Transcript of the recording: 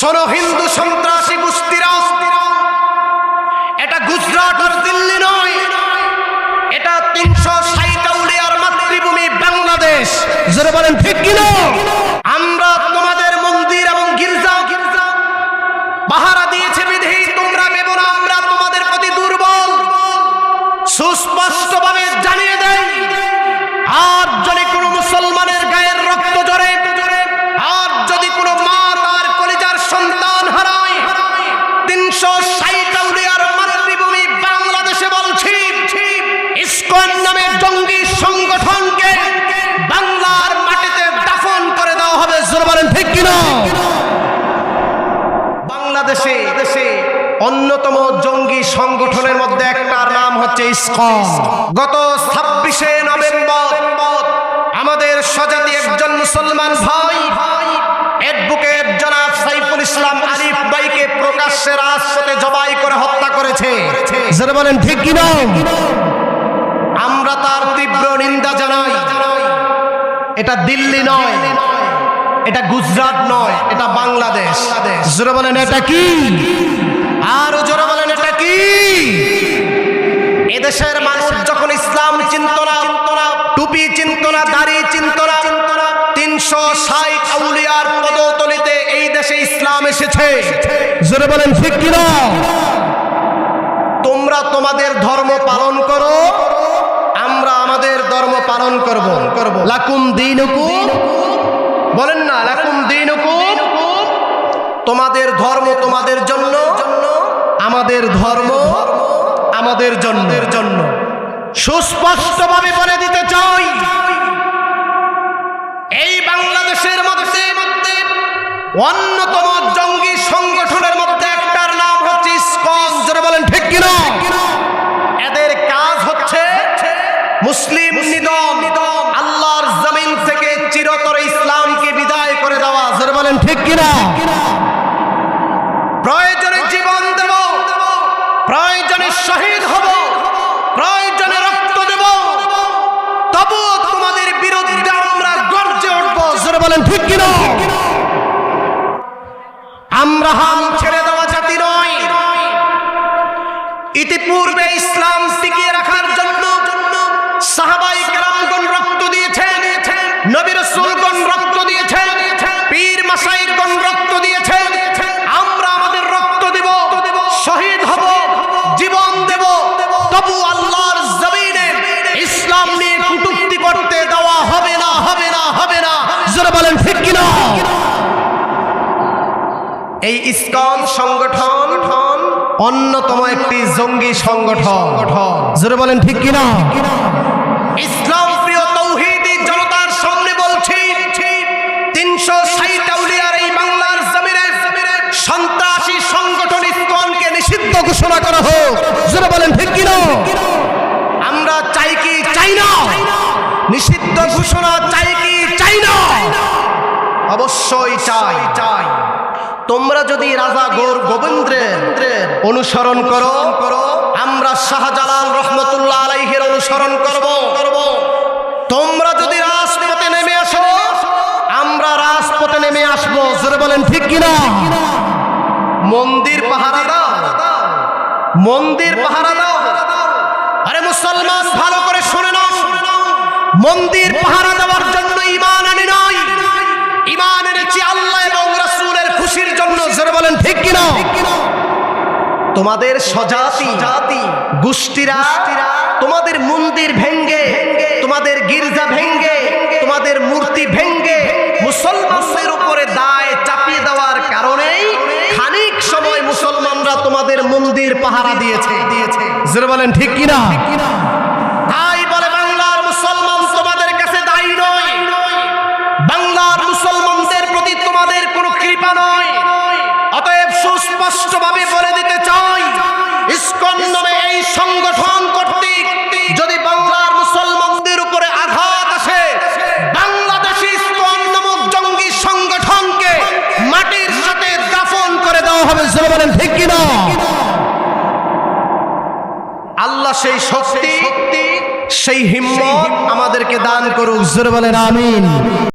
শোনো হিন্দু সন্ত্রাসী গোষ্ঠীরা এটা গুজরাট আর দিল্লি নয়। এটা তিনশো ষাট আর মাতৃভূমি বাংলাদেশ। যারা বলেন, ঠিক কিনা? ইস্কন নামে জঙ্গি সংগঠনকে বাংলার মাটিতে দাফন করে দেওয়া হবে, জোরে বলেন ঠিক কিনা? বাংলাদেশে দেশে অন্যতম জঙ্গি সংগঠনের মধ্যে একটার নাম হচ্ছে ইসকন। গত ছাব্বিশে নভেম্বর আমাদের স্বজাতি একজন মুসলমান ভাই, অ্যাডভোকেট জনাব সাইফুল ইসলাম আরিফ ভাইকে প্রকাশ্যে রাজপথে জবাই করে হত্যা করেছে। বলেন ঠিক কিনা? আমরা তার তীব্র নিন্দা জানাই। এটা দিল্লি নয় এটা গুজরাট নয় এটা বাংলাদেশ। জোরে বলেন এটা কি? আর জোরে বলেন এটা কি? এদেশের মানুষ যখন ইসলাম চিন্ত না টুপি চিন্ত না দাড়ি চিন্ত না তিনশো ষাট আউলিয়ার পদতলিতে এই দেশে ইসলাম এসেছে। জোরে বলেন ঠিক কিনা? তোমরা তোমাদের ধর্ম পালন করো আমরা আমাদের ধর্ম পালন করব। করব লাকুম দিনুকুম। বলেন না, লাকুম দিনুকুম। তোমাদের ধর্ম তোমাদের জন্য। আমাদের ধর্ম আমাদের জন্য। জন্য সুস্পষ্টভাবে বলে দিতে চাই, এই বাংলাদেশের মধ্যে মধ্যে অন্যতম কিনা? প্রয়োজনে জীবন দেব প্রয়োজনে শহীদ হব প্রয়োজনে রক্ত দেব। তবু তোমাদের বিরুদ্ধে আমরা গর্জে উঠব। জোরে বলেন ঠিক কিনা? আমরা হাল ছেড়ে দেওয়া জাতি নয়। ইতিপূর্বে ইসলাম টিকিয়ে রাখার জন্য সাহাবাই কেরামগণ রক্ত দিয়েছেন নবী রসুলগণ রক্ত জোরে বলেন ঠিক কিনা? এই ইসকন সংগঠন অন্যতম একটি জঙ্গি সংগঠন। জোরে বলেন ঠিক কিনা? ইসলাম প্রিয় তৌহিদি জনতার সামনে বলছি তিনশো ষাট আউলিয়ার এই বাংলার জমিনে সন্ত্রাসী সংগঠন ইসকনকে নিষিদ্ধ ঘোষণা করা হোক। জোরে বলেন ঠিক কিনা? আমরা চাই কি চাই না? নিষিদ্ধ ঘোষণা চাই অবশ্যই চাই। চাই। তোমরা যদি রাজা গোর গোবিন্দ্রের অনুসরণ করো আমরা শাহজালাল রহমতুল্লাহ আলাইহের অনুসরণ করব। করব তোমরা যদি রাজপথে নেমে আসো আমরা রাজপথে নেমে আসব। জোরে বলেন ঠিক কিনা? মন্দির পাহারা দাও মন্দির পাহারা দাও আরে মুসলমান ভালো করে শুনে নাও। মন্দির পাহারা তোমাদের স্বজাতি জাতি গোষ্ঠীরা তোমাদের মন্দির ভেঙ্গে তোমাদের গির্জা ভেঙ্গে তোমাদের মূর্তি ভেঙ্গে মুসলমানদের উপরে দায় চাপিয়ে দেওয়ার কারণেই খানিক সময় মুসলমানরা তোমাদের মন্দির পাহারা দিয়েছে। দিয়েছে। বলেন ঠিক কিনা? তাই আল্লাহ সেই শক্তি সেই হিম্মত আমাদেরকে দান করুক। জোর বলেন আমিন।